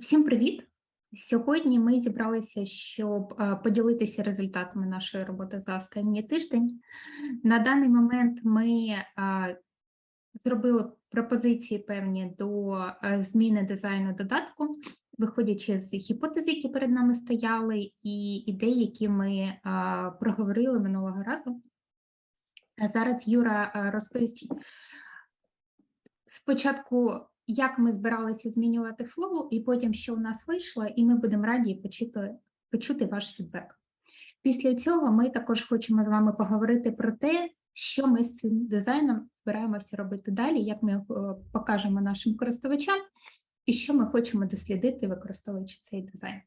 Всім привіт! Сьогодні ми зібралися, щоб поділитися результатами нашої роботи за останній тиждень. На даний момент ми зробили пропозиції певні до е, зміни дизайну додатку, виходячи з гіпотез, які перед нами стояли, і ідей, які ми проговорили минулого разу. Зараз Юра розповість спочатку, як ми збиралися змінювати флоу, і потім, що у нас вийшло, і ми будемо раді почути, почути ваш фідбек. Після цього ми також хочемо з вами поговорити про те, що ми з цим дизайном збираємося робити далі, як ми е, покажемо нашим користувачам, і що ми хочемо дослідити, використовуючи цей дизайн.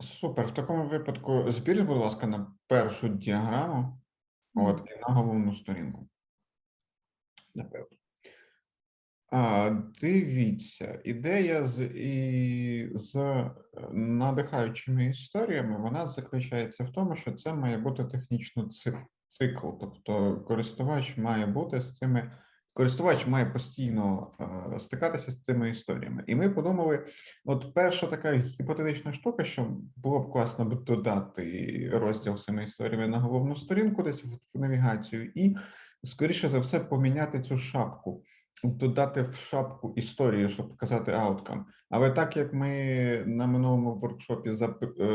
Супер. В такому випадку зберіть, будь ласка, на першу діаграму, от, і на головну сторінку. Напевно. А, дивіться, ідея з, і, з е, надихаючими історіями, вона заключається в тому, що це має бути технічно цикл. Тобто користувач має бути з цими, користувач має постійно е, стикатися з цими історіями. І ми подумали, от перша така гіпотетична штука, що було б класно додати розділ цими історіями на головну сторінку, десь в, навігацію, і скоріше за все поміняти цю шапку додати в шапку історію, щоб показати outcome. Але так як ми на минулому воркшопі зап- е,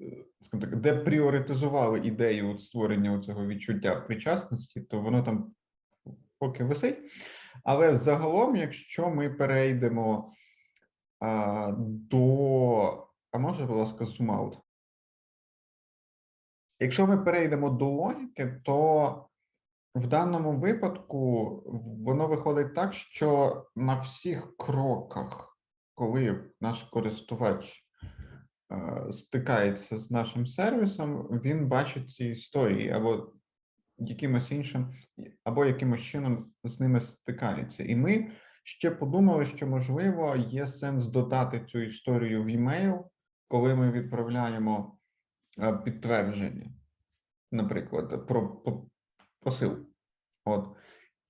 е, так, депріоритизували ідею створення цього відчуття причасності, то воно там поки висить. Але загалом, якщо ми перейдемо а, до. А може, будь ласка, зум-аут? Якщо ми перейдемо до логіки, то в даному випадку воно виходить так, що на всіх кроках, коли наш користувач стикається з нашим сервісом, він бачить ці історії або якимось іншим, або якимось чином з ними стикається. І ми ще подумали, що можливо є сенс додати цю історію в емейл, коли ми відправляємо е, підтвердження, наприклад, про по- посилку. От.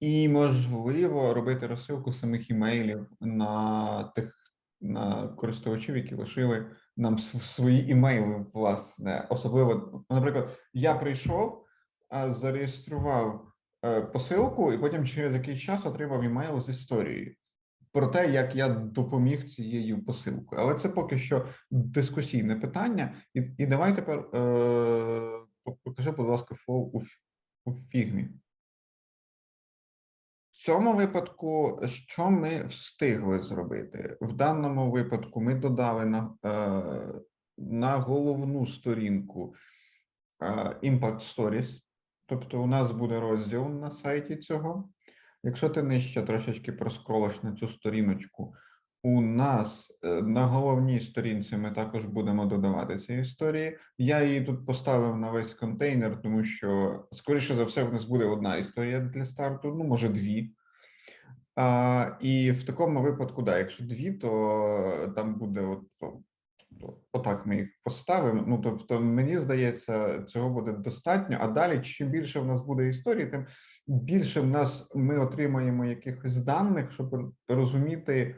І можливо робити розсилку самих імейлів на тих на користувачів, які лишили нам свої імейли, власне. Особливо, наприклад, я прийшов, зареєстрував е, посилку, і потім через якийсь час отримав імейл з історією про те, як я допоміг цією посилкою. Але це поки що дискусійне питання. І, і давай тепер е, покажи, будь ласка, флоу у, у фігмі. В цьому випадку, що ми встигли зробити? В даному випадку ми додали на, е, на головну сторінку е, Impact Stories, тобто у нас буде розділ на сайті цього. Якщо ти нижче трошечки проскролиш на цю сторіночку, у нас е, на головній сторінці ми також будемо додавати ці історії. Я її тут поставив на весь контейнер, тому що, скоріше за все, в нас буде одна історія для старту, ну, може, дві. А, і в такому випадку, да, якщо дві, то там буде от, отак ми їх поставимо. Ну, тобто, мені здається, цього буде достатньо. А далі, чим більше в нас буде історії, тим більше в нас ми отримаємо якихось даних, щоб розуміти.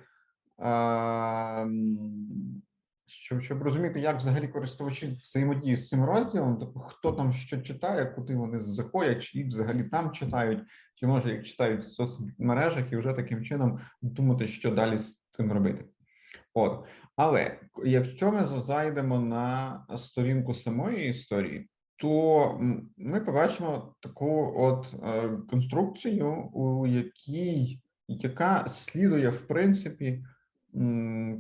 Щоб, щоб розуміти, як взагалі користувачі взаємодіють з цим розділом, тобто хто там що читає, куди вони заходять, чи їх взагалі там читають, чи може їх читають в соцмережах, і вже таким чином думати, що далі з цим робити. От, але якщо ми зайдемо на сторінку самої історії, то ми побачимо таку от е, конструкцію, у якій яка слідує в принципі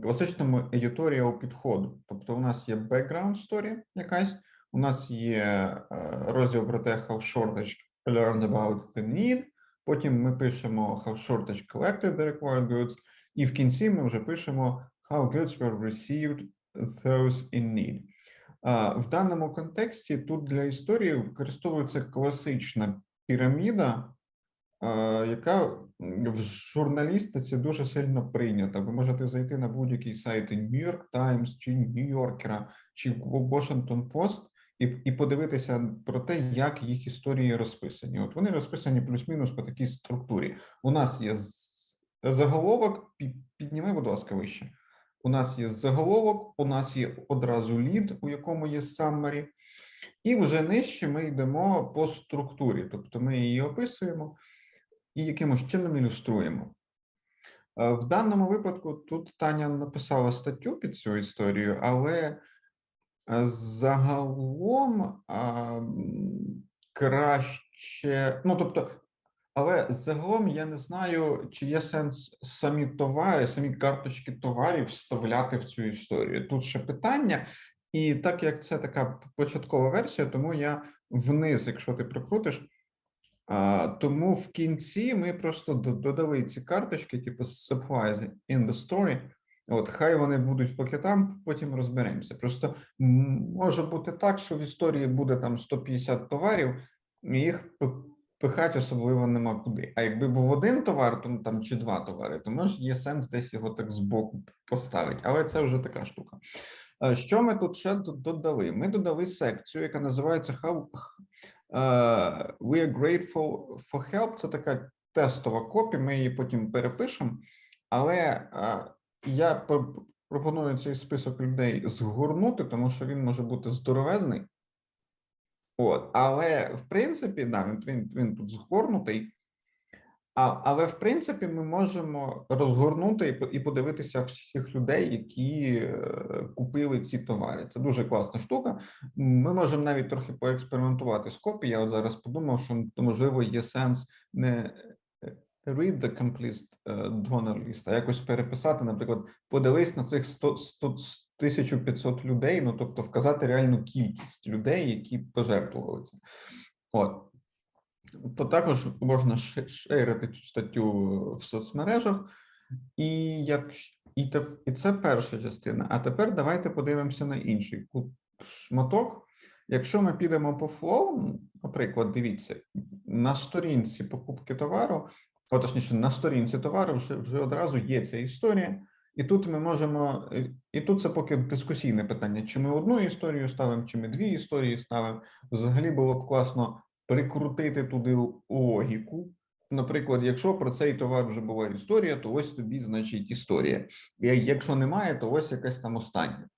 класичному editorial підходу. Тобто, у нас є background story якась, у нас є е, розділ про те, how shortage learned about the need. Потім ми пишемо how shortage collected the required goods, і в кінці ми вже пишемо how goods were received those in need. В даному контексті тут для історії використовується класична піраміда, яка в журналістиці дуже сильно прийнята. Ви можете зайти на будь-який сайт New York Times чи New Yorker, чи Washington Post і, і подивитися про те, як їх історії розписані. От вони розписані плюс-мінус по такій структурі. У нас є заголовок, пі- підніми, будь ласка, вище. У нас є заголовок, у нас є одразу лід, у якому є summary, і вже нижче ми йдемо по структурі, тобто ми її описуємо і якимось чином ілюструємо. Е, В даному випадку тут Таня написала статтю під цю історію, але е, загалом краще, ну тобто, але загалом я не знаю, чи є сенс самі товари, самі карточки товарів вставляти в цю історію. Тут ще питання, і так як це така початкова версія, тому я вниз, якщо ти прикрутиш. А, тому в кінці ми просто додали ці карточки, типу supplies in the story. От хай вони будуть поки там, потім розберемося. Просто може бути так, що в історії буде там 150 товарів, і їх пихати особливо нема куди. А якби був один товар, то ну, там чи два товари, то може є сенс десь його так збоку поставити. Але це вже така штука. Е, Що ми тут ще додали? Ми додали секцію, яка називається How е, We are grateful for help. Це така тестова копія. Ми її потім перепишемо. Але е, я пропоную цей список людей згорнути, тому що він може бути здоровезний. От, але в принципі, да, він, він, тут згорнутий. А, але в принципі, ми можемо розгорнути і, і подивитися всіх людей, які е, купили ці товари. Це дуже класна штука. Ми можемо навіть трохи поекспериментувати з копій. Я от зараз подумав, що можливо є сенс не read the complete е, donor list, а якось переписати, наприклад, подивись на цих 100, 100, 1500 людей, ну тобто вказати реальну кількість людей, які пожертвували це. От. То також можна ше- шерити цю статтю в соцмережах, і як і, і це перша частина. А тепер давайте подивимося на інший ку- шматок. Якщо ми підемо по флоу, наприклад, дивіться, на сторінці покупки товару, о, точніше, на сторінці товару вже, вже одразу є ця історія. І тут ми можемо, і- і тут це поки дискусійне питання: чи ми одну історію ставимо, чи ми дві історії ставимо. Взагалі було б класно прикрутити туди логіку. Наприклад, якщо про цей товар вже була історія, то ось тобі, значить, історія. І Якщо немає, то ось якась там остання.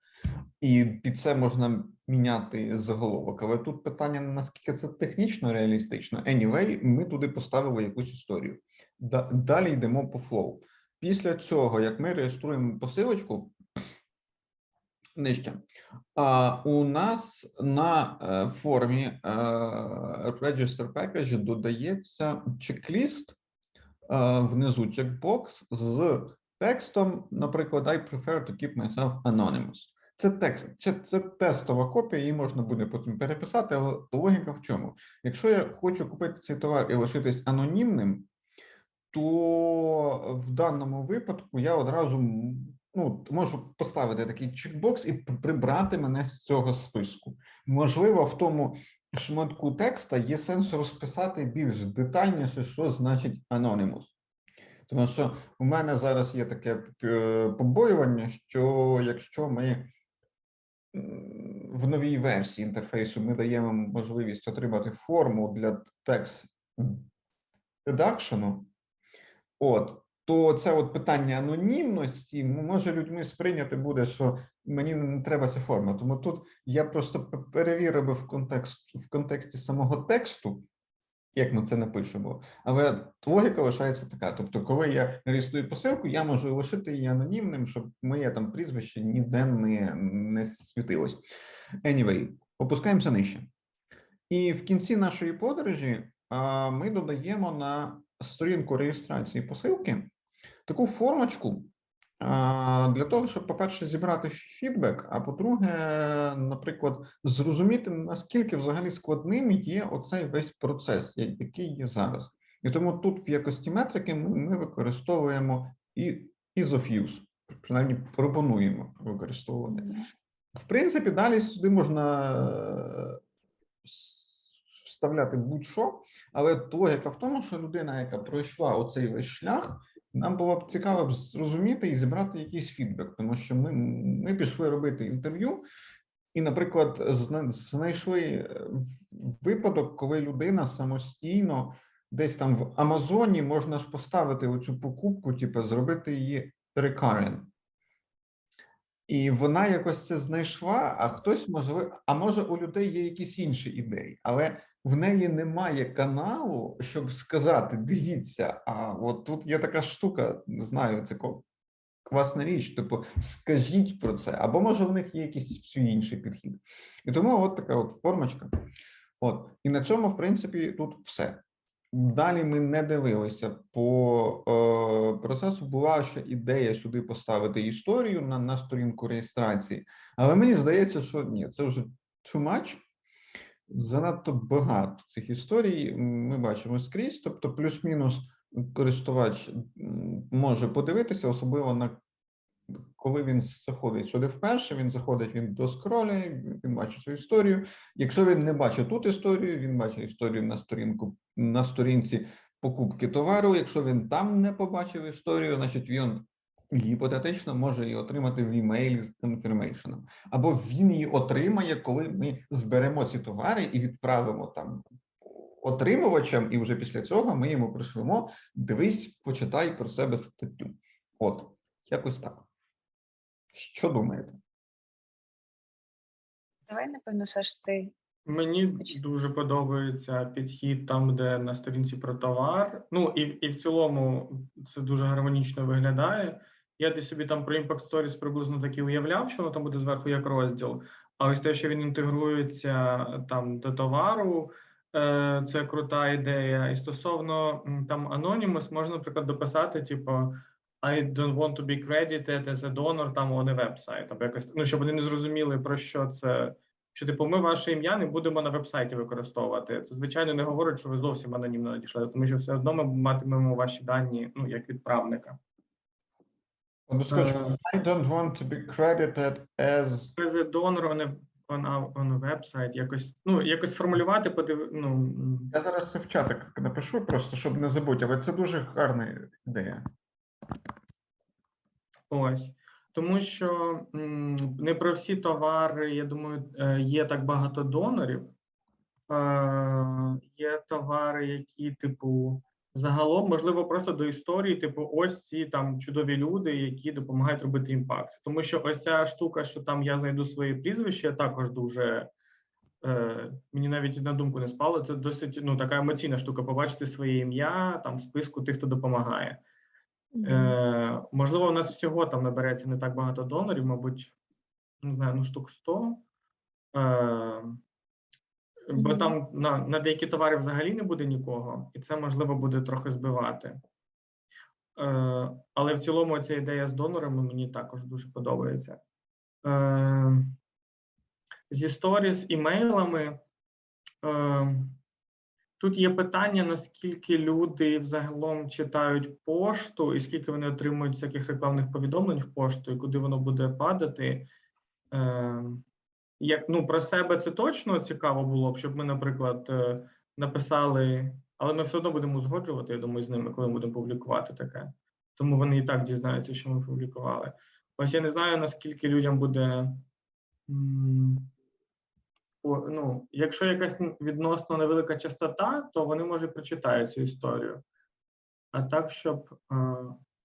І під це можна міняти заголовок. Але тут питання наскільки це технічно реалістично. Anyway, ми туди поставили якусь історію. Далі йдемо по флоу. Після цього, як ми реєструємо посилочку нижче, а, у нас на е, формі е, Register Package додається чек-ліст, е, внизу чекбокс з текстом, наприклад, I prefer to keep myself anonymous. Це текст, це, це тестова копія, її можна буде потім переписати, але логіка в чому? Якщо я хочу купити цей товар і лишитись анонімним, то в даному випадку я одразу ну, можу поставити такий чекбокс і прибрати мене з цього списку. Можливо, в тому шматку текста є сенс розписати більш детальніше, що значить anonymous. Тому що у мене зараз є таке е, побоювання, що якщо ми в новій версії інтерфейсу ми даємо можливість отримати форму для текст редакшену, от, то це от питання анонімності. Може людьми сприйняти буде, що мені не треба ця форма. Тому тут я просто перевірив би в контекст в контексті самого тексту, як ми це напишемо. Але логіка лишається така. Тобто, коли я реєструю посилку, я можу лишити її анонімним, щоб моє там прізвище ніде не, не світилось. Anyway, опускаємося нижче. І в кінці нашої подорожі а, ми додаємо на сторінку реєстрації посилки таку формочку для того, щоб, по-перше, зібрати фідбек, а по-друге, наприклад, зрозуміти, наскільки взагалі складним є оцей весь процес, який є зараз. І тому тут в якості метрики ми, використовуємо і use, принаймні пропонуємо використовувати. В принципі, далі сюди можна е, вставляти будь-що, але логіка в тому, що людина, яка пройшла оцей весь шлях, нам було б цікаво зрозуміти і зібрати якийсь фідбек, тому що ми, ми пішли робити інтерв'ю, І, наприклад, знайшли е, випадок, коли людина самостійно десь там в Амазоні можна ж поставити оцю покупку, типу, зробити її recurrent. І вона якось це знайшла, а хтось може, а може у людей є якісь інші ідеї, але в неї немає каналу, щоб сказати: дивіться, а от тут є така штука, знаю, це класна річ. Типу, скажіть про це, або може в них є якийсь інший підхід. І тому от така от формочка. От, і на цьому, в принципі, тут все. Далі ми не дивилися по е, процесу. Була ще ідея сюди поставити історію на, на сторінку реєстрації, але мені здається, що ні, це вже too much. Занадто багато цих історій ми бачимо скрізь. Тобто, плюс-мінус користувач може подивитися, особливо на коли він заходить сюди вперше, він заходить, він доскролює, він бачить цю історію. Якщо він не бачить тут історію, він бачить історію на сторінку на сторінці покупки товару. Якщо він там не побачив історію, значить він гіпотетично може її отримати в імейлі з конфірмейшеном. Або він її отримає, коли ми зберемо ці товари і відправимо там отримувачам, і вже після цього ми йому пришлемо. Дивись, почитай про себе статтю. От, якось так. Що думаєте? Давай, напевно, Саш, ти. Мені дуже подобається підхід там, де на сторінці про товар. Ну і, і в цілому це дуже гармонічно виглядає. Я десь собі там про Impact Stories приблизно так і уявляв, що воно там буде зверху як розділ. А ось те, що він інтегрується там до товару, е, це крута ідея. І стосовно там Anonymous, можна, наприклад, дописати, типу, I don't want to be credited as a donor там on a website, або якось, ну, щоб вони не зрозуміли, про що це що типу ми ваше ім'я не будемо на вебсайті використовувати. Це звичайно не говорить, що ви зовсім анонімно надійшли, тому що все одно ми матимемо ваші дані, ну як відправника. От Е. I don't want to be credited as As a donor on a, on a, on a website, якось ну якось сформулювати, подив... ну Я зараз це в чатик напишу, просто щоб не забути, але це дуже гарна ідея. Ось тому, що не про всі товари, я думаю, е, є так багато донорів. Е, Є товари, які, типу, загалом, можливо, просто до історії, типу, ось ці там чудові люди, які допомагають робити імпакт. Тому що ось ця штука, що там я знайду своє прізвище, також дуже. Е, мені навіть на думку не спало. Це досить ну така емоційна штука. Побачити своє ім'я там в списку тих, хто допомагає. Е, можливо, у нас всього там набереться не так багато донорів, мабуть, не знаю, ну штук 100. Е, бо там на, на деякі товари взагалі не буде нікого, і це можливо буде трохи збивати. Е, але в цілому ця ідея з донорами мені також дуже подобається. Е, зі сторі з імейлами. Е, Тут є питання, наскільки люди взагалом читають пошту, і скільки вони отримують всяких рекламних повідомлень в пошту, і куди воно буде падати. Е, як, ну, про себе це точно цікаво було б, щоб ми, наприклад, е, написали, але ми все одно будемо узгоджувати, я думаю, з ними, коли ми будемо публікувати таке. Тому вони і так дізнаються, що ми публікували. Ось я не знаю, наскільки людям буде. ну, якщо якась відносно невелика частота, то вони може прочитають цю історію. А так, щоб е,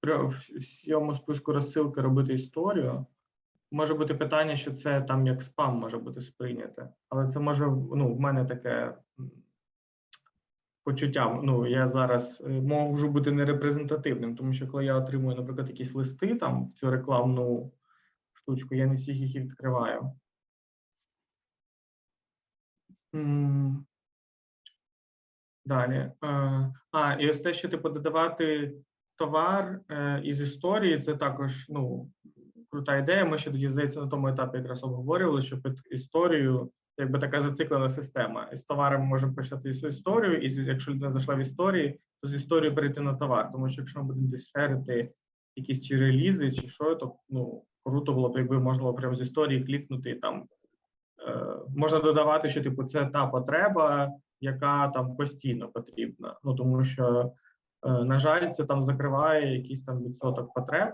в всьому списку розсилки робити історію, може бути питання, що це там як спам може бути сприйняте. Але це може ну, в мене таке почуття. Ну, я зараз е, можу бути нерепрезентативним, тому що коли я отримую, наприклад, якісь листи там в цю рекламну штучку, я не всіх їх відкриваю. Далі. Е, А, і ось те, що типу додавати товар е, із історії, це також ну, крута ідея. Ми ще тоді, здається, на тому етапі якраз обговорювали, що під історію якби така зациклена система. Із товаром ми можемо почати історію, і якщо людина зайшла в історії, то з історії перейти на товар. Тому що якщо ми будемо десь шерити якісь чи релізи, чи що, то ну, круто було б, якби можна було прямо з історії клікнути і там е, можна додавати, що типу це та потреба, яка там постійно потрібна. Ну тому що, е, на жаль, це там закриває якийсь там відсоток потреб,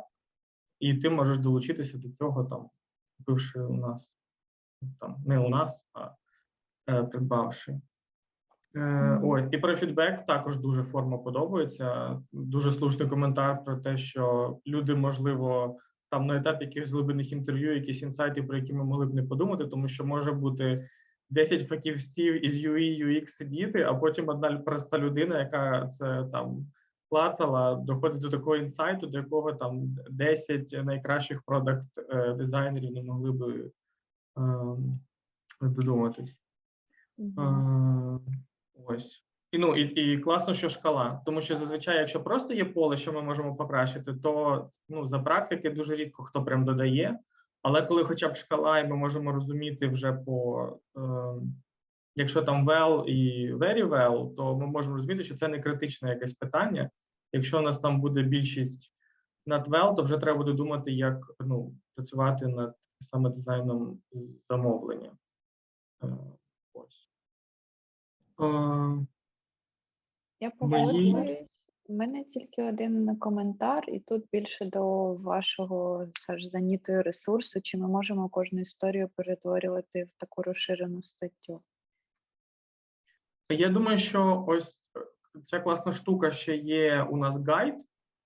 і ти можеш долучитися до цього, там купивши у нас там не у нас, а е, придбавши. Е, ось і про фідбек також дуже форма подобається. Дуже слушний коментар про те, що люди, можливо, там на етапі якихось глибинних інтерв'ю, якісь інсайти, про які ми могли б не подумати, тому що може бути 10 фахівців із UI, UX сидіти, а потім одна проста людина, яка це там клацала, доходить до такого інсайту, до якого там 10 найкращих продакт е, дизайнерів не могли би ем, додуматись. Е, Ось. І, ну, і, і класно, що шкала. Тому що зазвичай, якщо просто є поле, що ми можемо покращити, то ну, за практики дуже рідко хто прям додає. Але коли хоча б шкала, і ми можемо розуміти вже по е, якщо там well і very well, то ми можемо розуміти, що це не критичне якесь питання. Якщо у нас там буде більшість над well, то вже треба буде думати, як ну, працювати над саме дизайном замовлення. Е, ось. Е, Я Мої- погоджуюсь. У мене тільки один коментар, і тут більше до вашого Саш, занятої ресурсу. Чи ми можемо кожну історію перетворювати в таку розширену статтю? Я думаю, що ось е, ця класна штука ще є у нас гайд,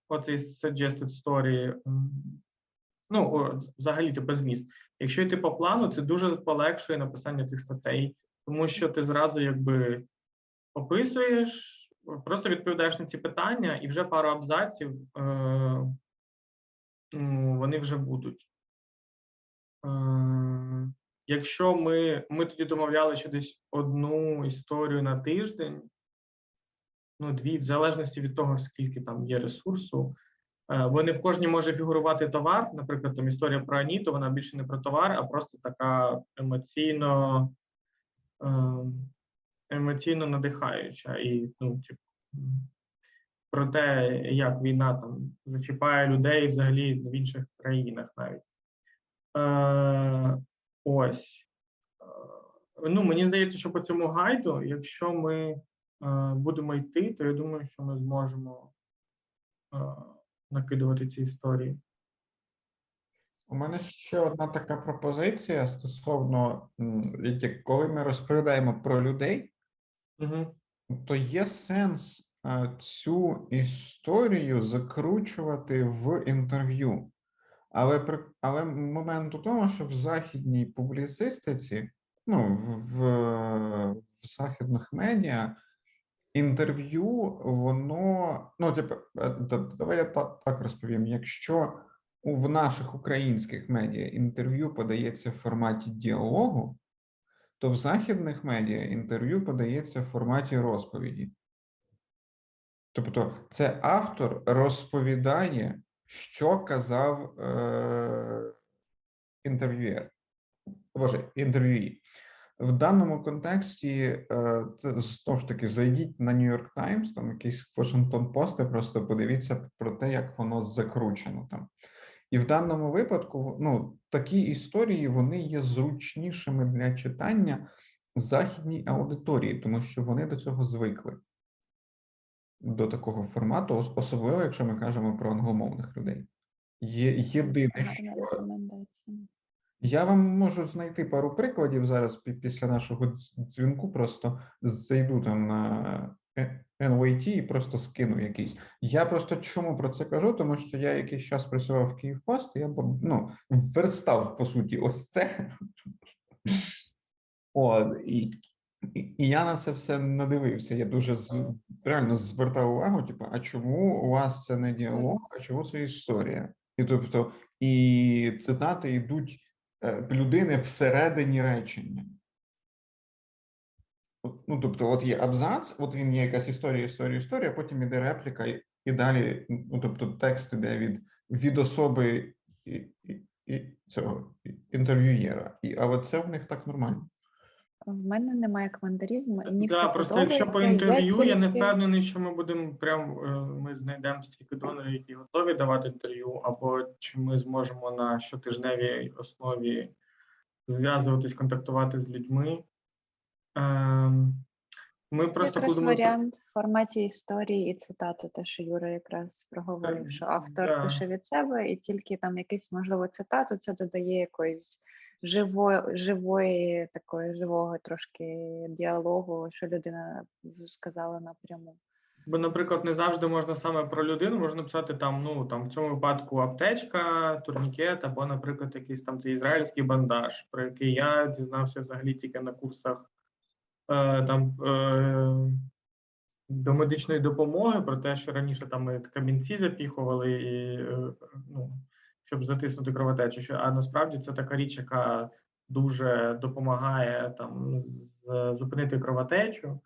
оцей suggested story. Ну, взагалі, типу зміст. Якщо йти по плану, це дуже полегшує написання цих статей, тому що ти зразу якби описуєш, просто відповідаєш на ці питання, і вже пару абзаців е, вони вже будуть. Е, Якщо ми, ми тоді домовляли, що десь одну історію на тиждень, ну, дві, в залежності від того, скільки там є ресурсу. Е, Бо не в кожній може фігурувати товар. Наприклад, там історія про Аніту, вона більше не про товар, а просто така емоційно, ем, емоційно надихаюча. І, ну, типу, про те, як війна там зачіпає людей взагалі в інших країнах навіть. Ось. Е, Ну, мені здається, що по цьому гайду, якщо ми е, будемо йти, то я думаю, що ми зможемо е, накидувати ці історії. У мене ще одна така пропозиція стосовно, коли ми розповідаємо про людей, Угу. то є сенс цю історію закручувати в інтерв'ю. Але але момент у тому, що в західній публіцистиці, ну в, в, західних медіа, інтерв'ю, воно ну, типу, е, давай я та- так розповім. Якщо в наших українських медіа інтерв'ю подається в форматі діалогу, то в західних медіа інтерв'ю подається в форматі розповіді. Тобто, це автор розповідає, що казав е, інтерв'юєр. Боже, інтерв'юї. В даному контексті, е, знову ж таки, зайдіть на New York Times, там якийсь Washington Post, і просто подивіться про те, як воно закручено там. І в даному випадку, ну, такі історії вони є зручнішими для читання західній аудиторії, тому що вони до цього звикли. До такого формату, особливо, якщо ми кажемо про англомовних людей. Є єдине, що я вам можу знайти пару прикладів зараз пі- після нашого дзвінку. Просто зайду там на е- NYT і просто скину якийсь. Я просто чому про це кажу? Тому що я якийсь час працював в Київпост, і я б- ну, верстав по суті ось це. От, і, і, я на це все надивився. Я дуже з, реально звертав увагу: типу, а чому у вас це не діалог, а чому це історія? І тобто, і цитати йдуть е, людини всередині речення. Ну, тобто, от є абзац, от він є якась історія, історія, історія, потім іде репліка, і, і далі, ну, тобто, текст іде від, від особи і, і, і цього інтерв'юєра. І, але це в них так нормально. В мене немає коментарів, мені все просто якщо по інтерв'ю, я не впевнений, що ми будемо прям е, ми знайдемо стільки донорів, які готові давати інтерв'ю, або чи ми зможемо на щотижневій основі зв'язуватись, контактувати з людьми. Ем, Ми просто Якраз будемо варіант в форматі історії і цитату, те, що Юра якраз проговорив, що автор да. пише від себе, і тільки там якийсь, можливо, цитату, це додає якоїсь живо, живої, такої живого трошки діалогу, що людина сказала напряму. Бо, наприклад, не завжди можна саме про людину, можна писати там, ну там в цьому випадку аптечка, турнікет, або, наприклад, якийсь там цей ізраїльський бандаж, про який я дізнався взагалі тільки на курсах е, там е, до медичної допомоги, про те, що раніше там ми камінці запіхували, і, е, ну, щоб затиснути кровотечу. Що- А насправді це така річ, яка дуже допомагає там зупинити кровотечу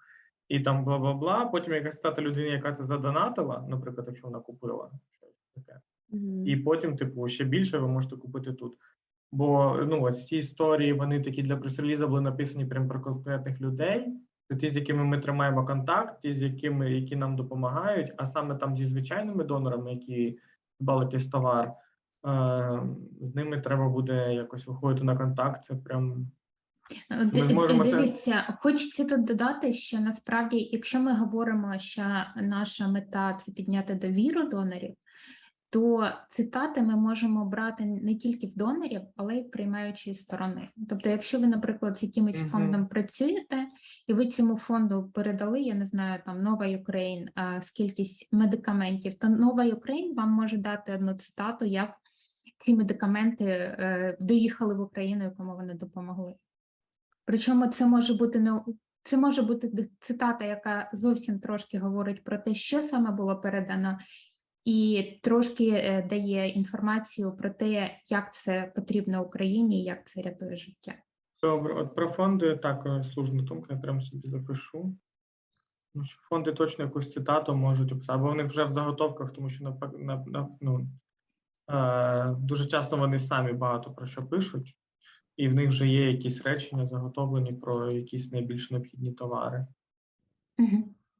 і там бла бла бла. Потім якась стати людині, яка це задонатила, наприклад, якщо вона купила щось таке. Мгм. І потім, типу, ще більше ви можете купити тут. Бо ну ось ці історії, вони такі для прес-реліза були написані прямо про конкретних людей. Це ті, з якими ми тримаємо контакт, ті, з якими які нам допомагають, а саме там зі звичайними донорами, які дбали якийсь товар, з ними треба буде якось виходити на контакт. Це прям Е, ди- це- Дивіться, хочеться тут додати, що насправді, якщо ми говоримо, що наша мета це підняти довіру донорів, то цитати ми можемо брати не тільки в донорів, але й в приймаючої сторони. Тобто, якщо ви, наприклад, з якимось Мгм. фондом працюєте, і ви цьому фонду передали, я не знаю, там Нова Україн з кількість медикаментів, то Нова Україн вам може дати одну цитату, як ці медикаменти е, доїхали в Україну, якому вони допомогли. Причому це може бути не це може бути цитата, яка зовсім трошки говорить про те, що саме було передано, і трошки е, дає інформацію про те, як це потрібно Україні, як це рятує життя. Добре, от про фонди так е, служна думка, я прямо собі запишу. Тому що фонди точно якусь цитату можуть описати, або вони вже в заготовках, тому що напа- на, на, ну, дуже часто вони самі багато про що пишуть, і в них вже є якісь речення заготовлені про якісь найбільш необхідні товари. Мгм.